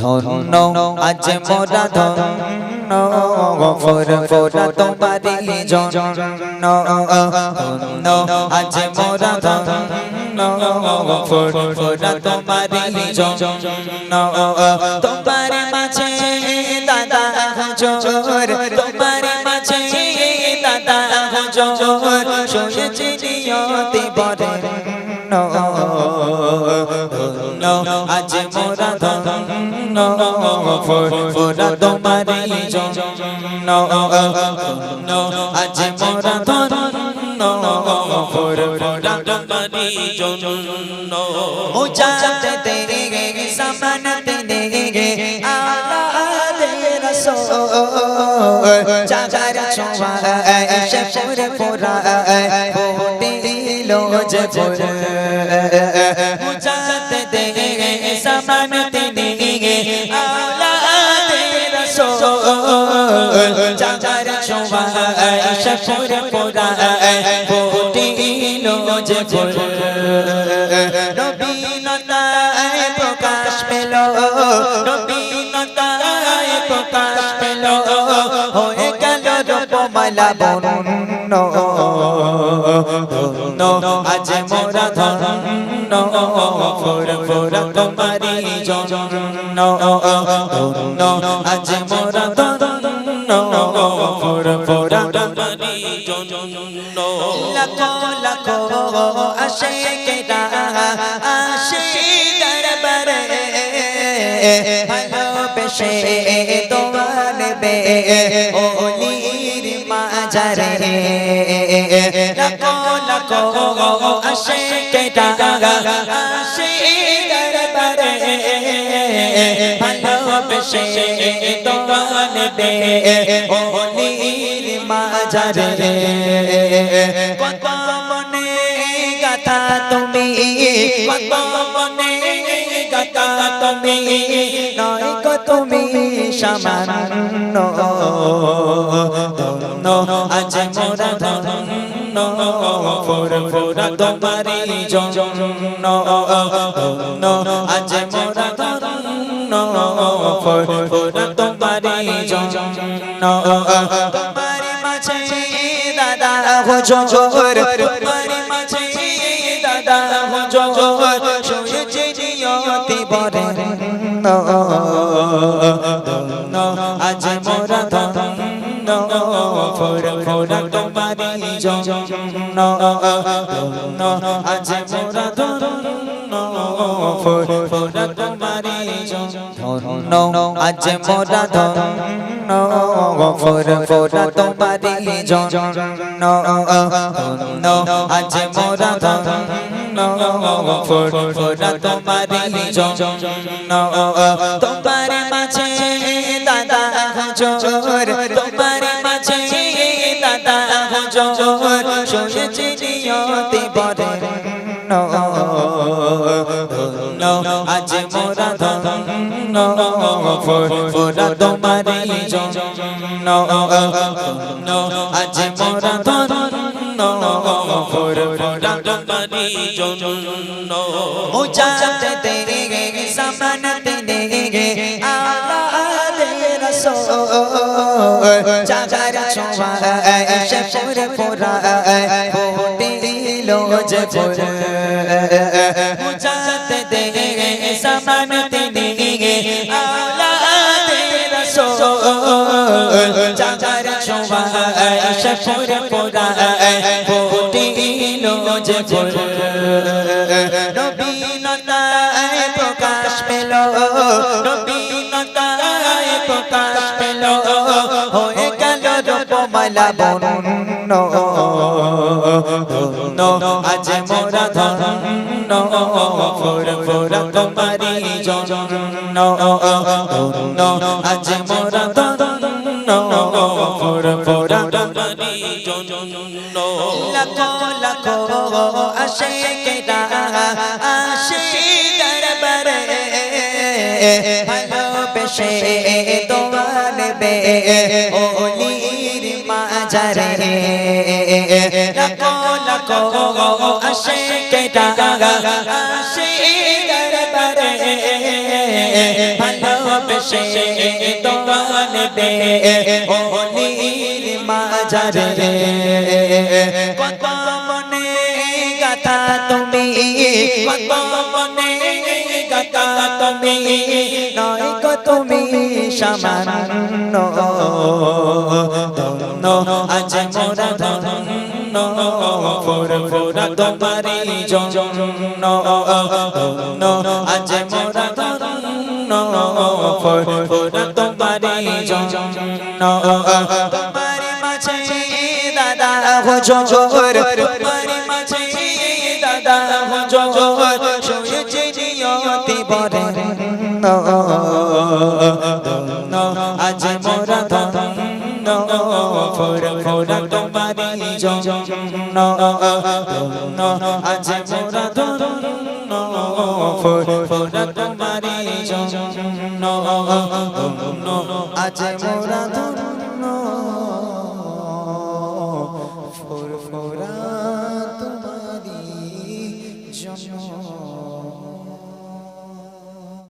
ধন্য, আজ মোরা ধন্য ফোর ফোরা তোমারি জন্য। ধন্য, আজ মোরা ধন্য ফোর ফোরা তোমারি জন্য। তোমার মাঝে দাদা হুজুর, তোমার মাঝে দাদা হুজুর, শুনেছি নিয়তি বরেণ্য। ধন্য ধন্য ফোরা তোমারি জন্য ধন্য আজ মোরা ধন্য ফোরা ফোরা তোমারি জন্য মুজাতে তেরে সমানতে দেগে আলাদে রসূল চাচার ছোঁয়া শফুর পুরা দিলো যে ফুল মুজাতে তেরে সমানতে দেগে চাচার ছোঁয়া শফুর পুরা দিলো যে ফুল নবীনতায় প্রকাশ পেল নবীনতায় প্রকাশ পেল হয়ে গেল রূপমালা বন্য ধন্য আজ মোরা ধন্য ফোর ফোর তোমারি জন্য ধন্য আজ মোরা ধন্য ফোর ফোর তোমারি জন্য। লাখো লাখো ভালোবেসে তোমার বে ওলির মাজারে কত মনে গাথা তুমি, কত মনে গাথা তুমি, নয় কো তুমি সামান্য। ধন্য, আজ মোরা ধন্য, ফোর ফোরা তোমারি জন্য। ধন্য, আজ মোরা ধন্য, ফোর ফোরা তোমারি জন্য। তোমারি মাঝে দাদা হুজুর তোমারি মাঝে দাদা হুজুর নিয়তি বরেণ্য। ধন্য, আজ মোরা ধন্য। ফোর, ফোরা তোমারি জন্য। আজ মোরা ধন্য। phơi phơi đất đông ba đi thôn nông anh chị mô đã thôn nông phơi đất phơi đất đông ba đi chọn nông thôn nông anh chị mô đã thôn nông phơi phơi đất đông ba đi chọn nông đông ba đi ba chị ta ta không chọn đông ba đi ba chị ta ta không chọn chọn chọn chị đi yo ti bò đi ধন্য আজ মোরা ধন্য ফোরা তোমারি জন্য, ধন্য। আজ মোরা ধন্য ফোরা তোমারি জন্য। মুজাতে তেরে সমানতে দেগে চাচার ছোঁয়া শফুর পুরা দিলো যে মুজাতে তেরে সমানতে দেগে আলাদে রসূল চাচার ছোঁয়া শফুর পুরা দিলো যে ফুল নবীনতায় প্রকাশ পেল হয়ে গেল রূপমালা ধন্য আজ মোরা ধন্য, ফোর ফোর তোমারি জন্য, ধন্য, আজ মোরা ধন্য, ফোর ফোর তোমারি জন্য। লাখো লাখো আসে কেডা আসে দরবারে ভালোবেসে তোমার বে ওলির মাজারে লাখো লাখো আসে কেডা আসে দরবারে ভালো বেশে দোয়ান দে গাথা তুমি কত তুমি ধন্য ফুর তোমারি জন্য আজ মোরা ধন্য, ফুর তোমারি জন্য। তোমারি মাঝে দাদা হো হুজুর তোমারি মাঝে দাদা হুজুর শুয়েছে নিয়তি বরেণ্য। ধন্য ফুরা তোমারি জন্য আজ মোরা ধন্য ফুরা তোমারি জন্য আজ মোরা ধন্য